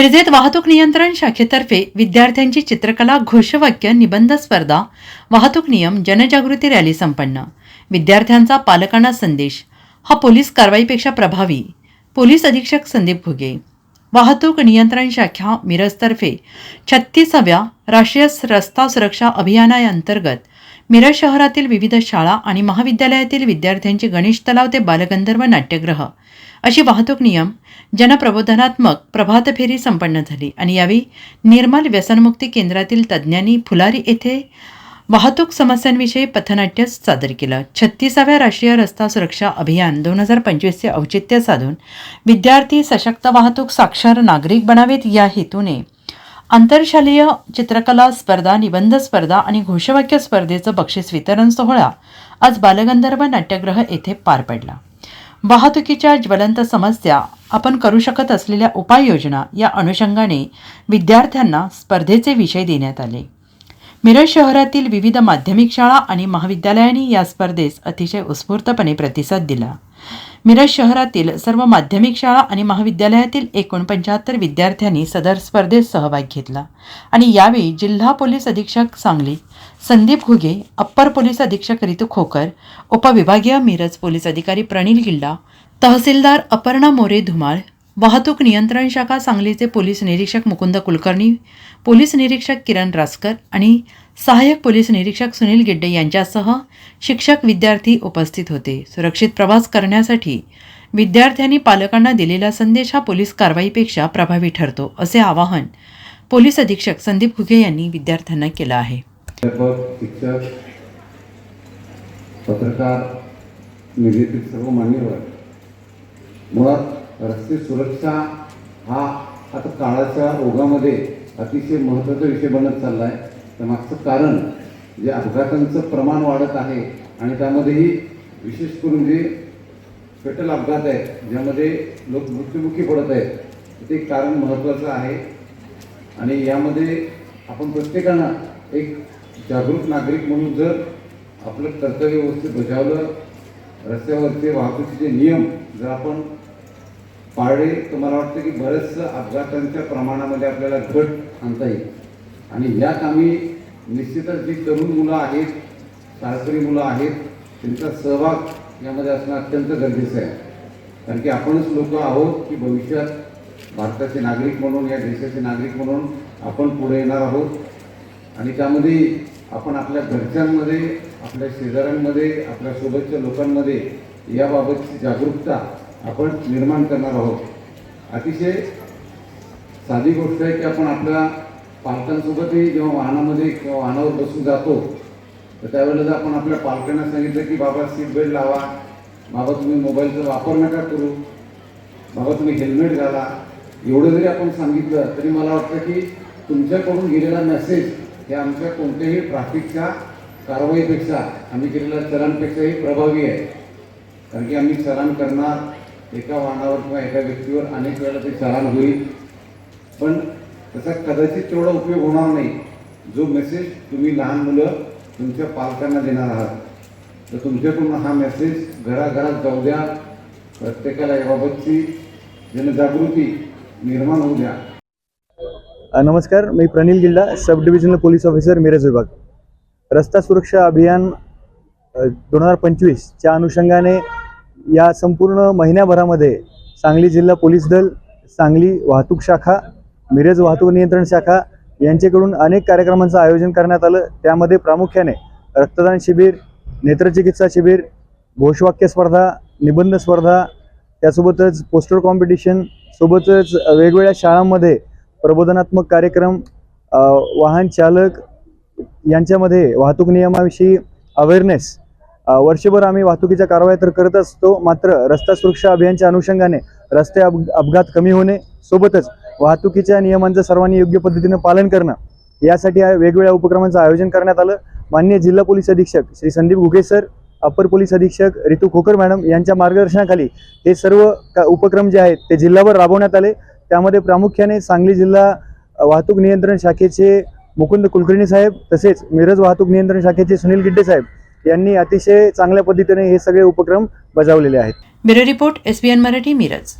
मिरजेत वाहतूक नियंत्रण शाखेतर्फे विद्यार्थ्यांची चित्रकला घोषवाक्य निबंध स्पर्धा वाहतूक नियम जनजागृती रॅली संपन्न. विद्यार्थ्यांचा पालकांना संदेश. हा पोलीस कारवाईपेक्षा प्रभावी. पोलीस अधीक्षक संदीप घुगे. वाहतूक नियंत्रण शाखा मिरजतर्फे छत्तीसाव्या राष्ट्रीय रस्ता सुरक्षा अभियानाअंतर्गत मिरज शहरातील विविध शाळा आणि महाविद्यालयातील विद्यार्थ्यांची गणेश तलाव ते बालगंधर्व नाट्यगृह अशी वाहतूक नियम जनप्रबोधनात्मक प्रभात फेरी संपन्न झाली आणि यावेळी निर्मल व्यसनमुक्ती केंद्रातील तज्ज्ञांनी फुलारी येथे वाहतूक समस्यांविषयी पथनाट्य सादर केलं. छत्तीसाव्या राष्ट्रीय रस्ता सुरक्षा अभियान दोन हजार पंचवीसचे औचित्य साधून विद्यार्थी सशक्त वाहतूक साक्षर नागरिक बनावेत या हेतूने आंतरशालेय चित्रकला स्पर्धा निबंध स्पर्धा आणि घोषवाक्य स्पर्धेचं बक्षीस वितरण सोहळा आज बालगंधर्व नाट्यगृह येथे पार पडला. वाहतुकीच्या ज्वलंत समस्या आपण करू शकत असलेल्या उपाययोजना या अनुषंगाने विद्यार्थ्यांना स्पर्धेचे विषय देण्यात आले. मिरज शहरातील विविध माध्यमिक शाळा आणि महाविद्यालयांनी या स्पर्धेस अतिशय उत्स्फूर्तपणे प्रतिसाद दिला. मिरज शहरातील सर्व माध्यमिक शाळा आणि महाविद्यालयातील एकूण पंच्याहत्तर विद्यार्थ्यांनी सदर स्पर्धेत सहभाग घेतला. आणि यावेळी जिल्हा पोलीस अधीक्षक सांगली संदीप घुगे अप्पर पोलीस अधीक्षक रितू खोकर उपविभागीय मिरज पोलीस अधिकारी प्रणील गिल्डा तहसीलदार अपर्णा मोरे धुमाळ वाहतूक नियंत्रण शाखा सांगलीचे पोलीस निरीक्षक मुकुंद कुलकर्णी पोलीस निरीक्षक किरण रासकर आणि सहाय्यक पोलीस निरीक्षक सुनील गिड्डे यांच्यासह शिक्षक विद्यार्थी उपस्थित होते. सुरक्षित प्रवास करण्यासाठी विद्यार्थ्यांनी पालकांना दिलेला संदेश हा पोलीस कारवाईपेक्षा प्रभावी ठरतो असे आवाहन पोलीस अधीक्षक संदीप घुगे यांनी विद्यार्थ्यांना केलं आहे. पत्रकार सर्व मान्यवर मुळात रस्ते सुरक्षा हा आता काळाच्या ओघामध्ये अतिशय महत्त्वाचा विषय बनत चालला आहे त्या मागचं कारण जे अपघातांचं प्रमाण वाढत आहे आणि त्यामध्येही विशेष करून जे फेटल अपघात आहेत ज्यामध्ये लोक मृत्युमुखी पडत आहेत ते कारण महत्त्वाचं आहे. आणि यामध्ये आपण प्रत्येकानं एक जागरूक नागरिक म्हणून जर आपलं कर्तव्य व्यवस्थित बजावलं रस्त्यावरचे वाहतुकीचे नियम जर आपण पाळले तर मला वाटतं की बरेचसं अपघातांच्या प्रमाणामध्ये आपल्याला घट आणता येईल. आणि यात आम्ही निश्चितच जी तरुण मुलं आहेत शाळकरी मुलं आहेत त्यांचा सहभाग यामध्ये असणं अत्यंत गरजेचं आहे. कारण की आपणच लोक आहोत की भविष्यात भारताचे नागरिक म्हणून या देशाचे नागरिक म्हणून आपण पुढे येणार आहोत. आणि त्यामध्ये आपण आपल्या घरच्यांमध्ये आपल्या शेजाऱ्यांमध्ये आपल्या सोबतच्या लोकांमध्ये याबाबतची जागरूकता आपण निर्माण करणार आहोत. अतिशय साधी गोष्ट आहे की आपण आपल्या पालकांसोबतही जेव्हा वाहनामध्ये किंवा वाहनावर बसून जातो तर त्यावेळेला जर आपण आपल्या पालकांना सांगितलं की बाबा सीट बेल्ट लावा. बाबा तुम्ही मोबाईलचा वापर नका करू. बाबा तुम्ही हेल्मेट घाला. एवढं जरी आपण सांगितलं तरी मला वाटतं की तुमच्याकडून गेलेला मेसेज हे आमच्या कोणत्याही ट्रॅफिकच्या कारवाईपेक्षा आम्ही केलेल्या चलानपेक्षाही प्रभावी आहे. कारण की आम्ही चलान करणार एका वाहनावर किंवा एका व्यक्तीवर अनेक वेळेला ते चलान होईल. पण त्याचा कदाचित तेवढा उपयोग होणार नाही. जो मेसेज तुम्ही लहान मुलं तुमच्या पालकांना देणार आहात. तर तुमच्याकडून हा मेसेज घराघरात जाऊ द्या. प्रत्येकाला याबाबतची जनजागृती निर्माण होऊ द्या. नमस्कार. मी Pranil Gilda sub divisional police officer Miraj विभाग. रस्ता सुरक्षा अभियान दोन हजार पंचवीसच्या अनुषंगाने या संपूर्ण महिन्याभरामध्ये सांगली जिल्हा पोलीस दल सांगली वाहतूक शाखा मिरज वाहतूक नियंत्रण शाखा यांच्याकडून अनेक कार्यक्रमांचं आयोजन करण्यात आलं. त्यामध्ये प्रामुख्याने रक्तदान शिबिर नेत्रचिकित्सा शिबिर घोषवाक्य स्पर्धा निबंध स्पर्धा त्यासोबतच पोस्टर कॉम्पिटिशन सोबतच वेगवेगळ्या शाळांमध्ये प्रबोधनात्मक कार्यक्रम वाहन चालक यांच्यामध्ये वाहतूक नियमाविषयी अवेअरनेस वर्षभर आम्ही वाहतुकीच्या कारवाया तर करत असतो मात्र रस्ता सुरक्षा अभियानच्या अनुषंगाने रस्ते अप अपघात कमी होणे सोबतच वाहतुकीच्या नियमांचं सर्वांनी योग्य पद्धतीनं पालन करणं यासाठी वेगवेगळ्या उपक्रमांचं आयोजन करण्यात आलं. मान्य जिल्हा पोलीस अधीक्षक Shri Sandeep Ghuge sir upper police अधीक्षक रितू खोकर मॅडम यांच्या मार्गदर्शनाखाली हे सर्व का- उपक्रम जे आहेत ते जिल्हाभर राबवण्यात आले. त्यामध्ये प्रामुख्याने सांगली जिल्हा वाहतूक नियंत्रण शाखेचे मुकुंद कुलकर्णी साहेब तसेच मिरज वाहतूक नियंत्रण शाखेचे सुनील गिड्डे साहेब यांनी अतिशय चांगल्या पद्धतीने हे सगळे उपक्रम बजावलेले आहेत. Bureau report SBN Marathi Miraj.